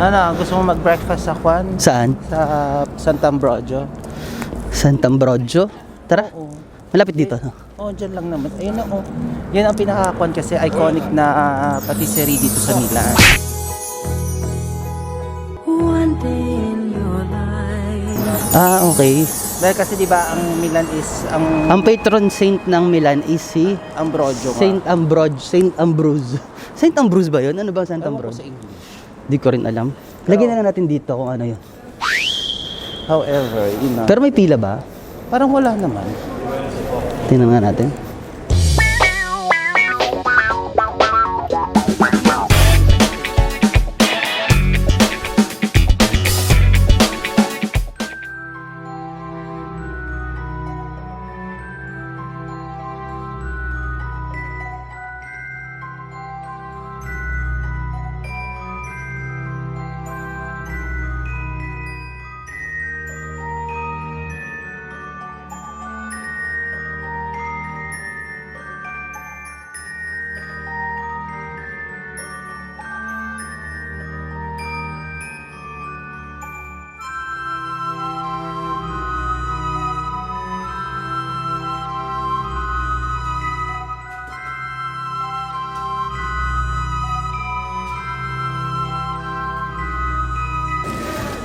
Ano, gusto mo mag-breakfast sa Juan? Saan? Sa Santa Ambrogio? Sant'Ambrogio? Tara, Oo. malapit dito. No? Oh, dyan lang naman. Ayun na, oh. Yan ang pinaka-Juan kasi iconic na ah, patisserie dito sa Milan. One day in your life. Ah, okay. Dahil kasi di ba ang Milan is ang Ang patron saint ng Milan is si Ambrogio. Saint Ambrose. Saint Ambrose. Saint Ambrose ba yun? Ano ba Saint Ambrose? sa English. Di ko rin alam. Lagyan na lang natin dito kung ano yun. However, yun na. Pero may pila ba? Parang wala naman. Tingnan nga natin.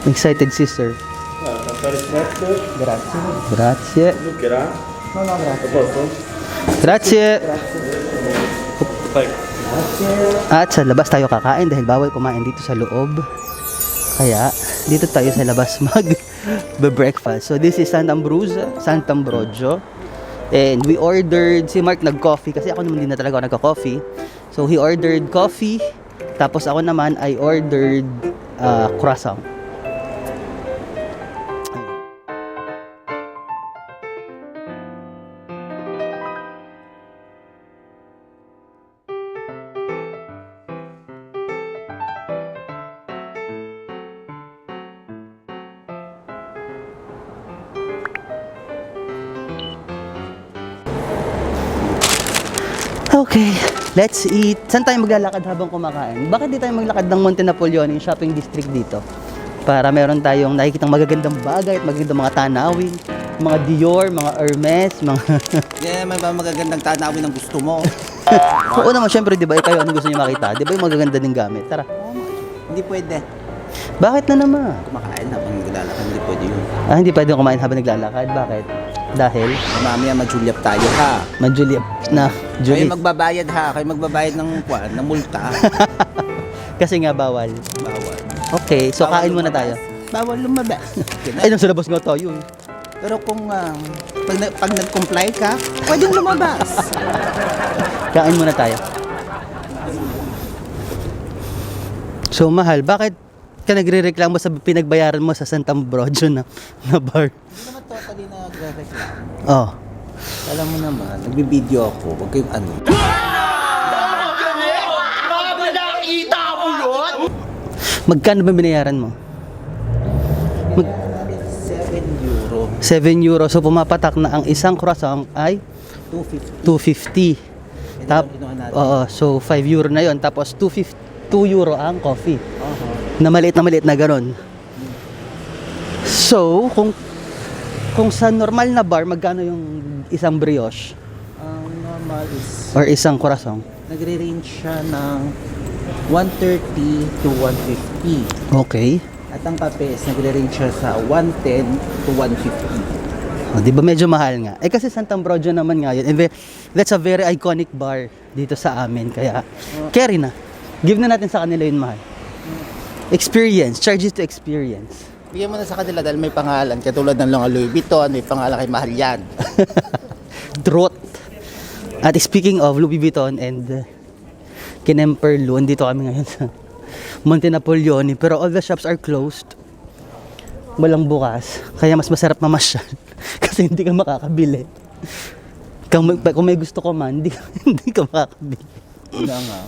Excited sister. Grazie. Grazie. At sa labas tayo kakain dahil bawal kumain dito sa loob. Kaya dito tayo sa labas mag breakfast. So this is Sant'Ambrose, Sant'Ambrogio. And we ordered, si Mark nag-coffee kasi ako naman din na talaga ako nagka-coffee. So he ordered coffee. Tapos ako naman I ordered uh, croissant. Okay, let's eat. Saan tayo maglalakad habang kumakain? Bakit di tayo maglakad ng Monte Napoleon, yung shopping district dito? Para meron tayong nakikitang magagandang bagay at magagandang mga tanawin. Mga Dior, mga Hermes, mga... Yan naman ba magagandang tanawin ang gusto mo? Oo naman, syempre, di ba, eh, kayo ano gusto niyo makita? Di ba yung magaganda ng gamit? Tara. Hindi pwede. Bakit na naman? Kumakain habang naglalakad, hindi pwede yun. Ah, hindi pwede kumain habang naglalakad. Bakit? Dahil, Mamaya majulyap tayo ha. majuliap na. Kayo Juliet. magbabayad ha. Kayo magbabayad ng kwan, ng multa. Kasi nga bawal. Bawal. Okay, so Bawal kain muna lumabas. tayo. Bawal lumabas. Ay, nasa labas nga tayo eh. Pero kung ah, pag, na- pag nag-comply ka, pwedeng lumabas. Kain muna tayo. So, mahal, bakit ka nagre-reklamo sa pinagbayaran mo sa Santa Ambrogio na, na bar? Hindi naman totally nagre-reklamo. Oh, Alam mo naman, nagbibideo ako. Huwag kayong ano. magkano ba binayaran mo? Mag- 7 euro. 7 euro. So, pumapatak na ang isang croissant ay 250. 250. Tap, oo, so 5 euro na yon Tapos 250, 2 euro ang coffee. Uh-huh. Na maliit na maliit na ganon. So, kung kung sa normal na bar, magkano yung isang brioche Ang normal is, or isang croissant? nagre-range siya ng 130 to 150. Okay. At ang kape is nagre-range siya sa 110 to 150. O, di ba medyo mahal nga? Eh kasi Santa Ambrogio naman nga yun. And ve- that's a very iconic bar dito sa amin. Kaya, carry na. Give na natin sa kanila yun mahal. Experience. Charges to experience. Bigyan mo na sa kanila dahil may pangalan. Katulad ng mga Louis Vuitton, may pangalan kay Mahal yan. Truth. At speaking of Louis Vuitton and uh, Kinemperlo, dito kami ngayon sa Monte Napoleone. Pero all the shops are closed. Walang bukas. Kaya mas masarap mamasyal. Kasi hindi ka makakabili. Kung may, kung may gusto ko man, hindi, ka- hindi ka makakabili. Wala nga.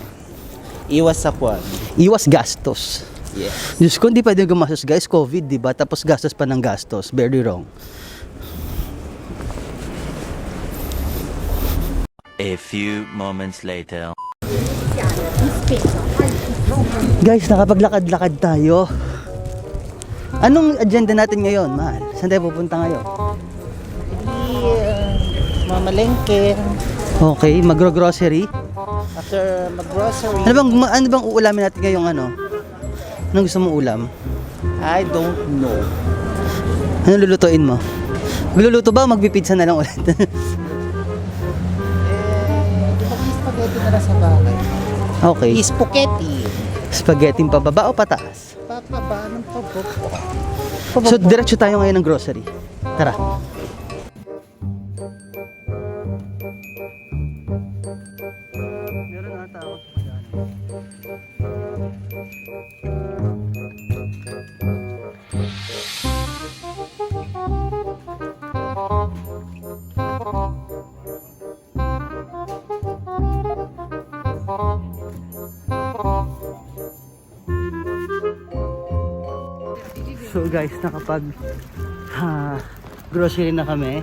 Iwas sa kwan. Iwas gastos. Yes. Diyos ko, hindi pwede gumastos guys. COVID, di ba? Tapos gastos pa ng gastos. Very wrong. A few moments later. Guys, nakapaglakad-lakad tayo. Anong agenda natin ngayon, mahal? Saan tayo pupunta ngayon? Yeah, mamalengke. Okay, magro-grocery. After mag-grocery, Ano bang ano bang uulamin natin ngayong ano? Anong gusto mong ulam? I don't know. Ano lulutuin mo? Magluluto ba o magpipizza na lang ulit? Eh, di ba spaghetti na lang sa bahay? okay. Spaghetti. Spaghetti pababa o pataas? Papaba ng pababa. So, diretso tayo ngayon ng grocery. Tara. Guys, nakapag ha, grocery na kami.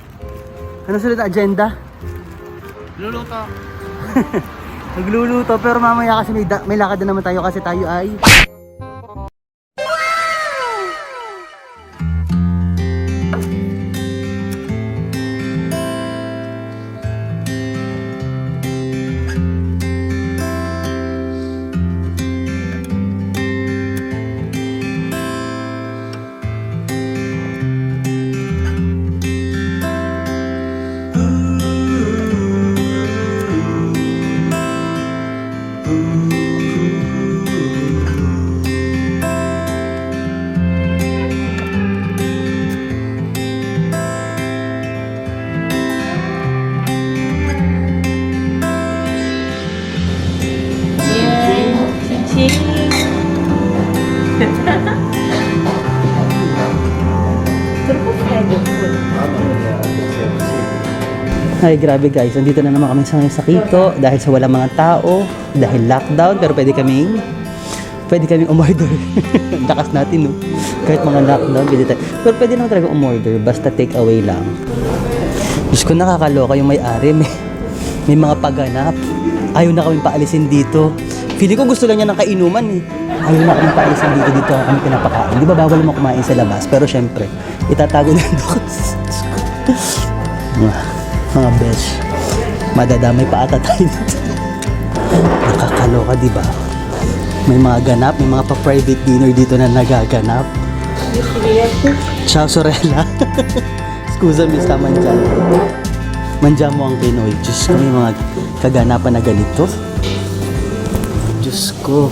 Ano na agenda? Luluto. Nagluluto pero mamaya kasi may, da- may lakad na naman tayo kasi tayo ay Ay grabe guys, nandito na naman kami sa ngayon sa Quito dahil sa walang mga tao, dahil lockdown pero pwede kaming pwede kaming umorder. Lakas natin no. Kahit mga lockdown, pwede tayo. Pero pwede naman talaga umorder, basta take away lang. Diyos ko nakakaloka yung may-ari, may, may mga pagganap. Ayaw na kami paalisin dito. Feeling ko gusto lang niya ng kainuman eh. Ayaw na kami paalisin dito, dito kami pinapakain. Di ba bawal mo kumain sa labas? Pero syempre, itatago na doon. Mga, besh. Madadamay pa ata tayo dito. Nakakaloka, di ba? May mga ganap, may mga pa-private dinner dito na nagaganap. Ciao, Sorella. Scusa, Miss Manjan. Manjan mo ang Pinoy. Diyos ko, may mga kaganapan na ganito. Diyos ko.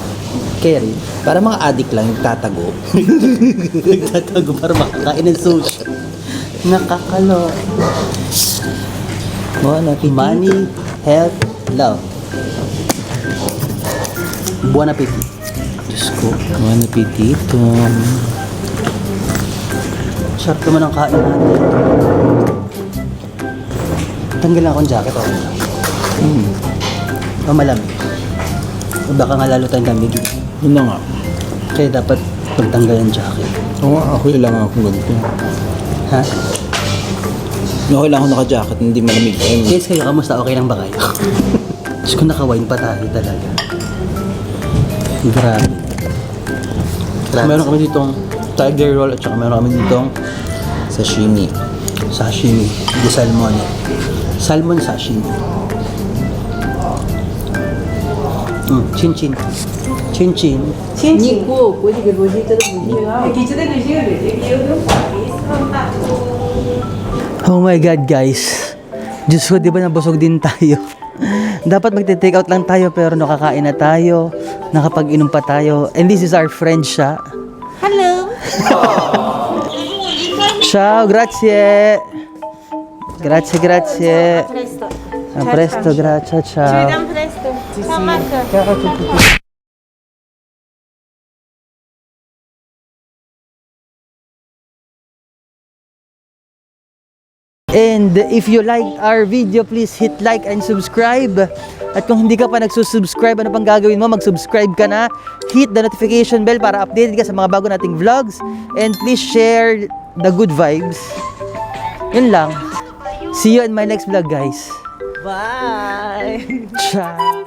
Kerry, Para mga adik lang yung tatago. nagtatago para makakain ng sushi. Nakakalo. Bon appetit. Money, health, love. Buon appetit. Diyos ko. Bon appetito. Sarap naman ang kain natin. Tanggal lang akong jacket. Okay. lang. Hmm. O malamig. O baka nga lalo tayong lamig. Yun na nga. Kaya dapat pagtanggal ang jacket. Oo, ako lang ako ganito. Ha? Okay lang ako naka-jacket, hindi malamig. Eh, Guys, kayo, kamusta? Okay lang ba kayo? Diyos ko, naka-wine pa tayo talaga. Grabe. Grabe. meron kami ditong tiger roll at saka meron kami ditong sashimi. Sashimi di salmon. Salmon sashimi. Mm, chin chin. Chin chin. 你给我过去给罗西这个不行啊！给这个罗西给这个有个法律是 Oh my God, guys. Diyos ko, di ba nabusog din tayo? Dapat magte-take out lang tayo pero nakakain na tayo. Nakapag-inom pa tayo. And this is our friend siya. Hello. Ciao, grazie. Grazie, grazie. Presto. A presto, grazie, ciao. presto. Ciao Marco. And if you liked our video, please hit like and subscribe. At kung hindi ka pa nagsusubscribe, ano pang gagawin mo? Mag-subscribe ka na. Hit the notification bell para updated ka sa mga bago nating vlogs. And please share the good vibes. Yun lang. See you in my next vlog, guys. Bye. Ciao!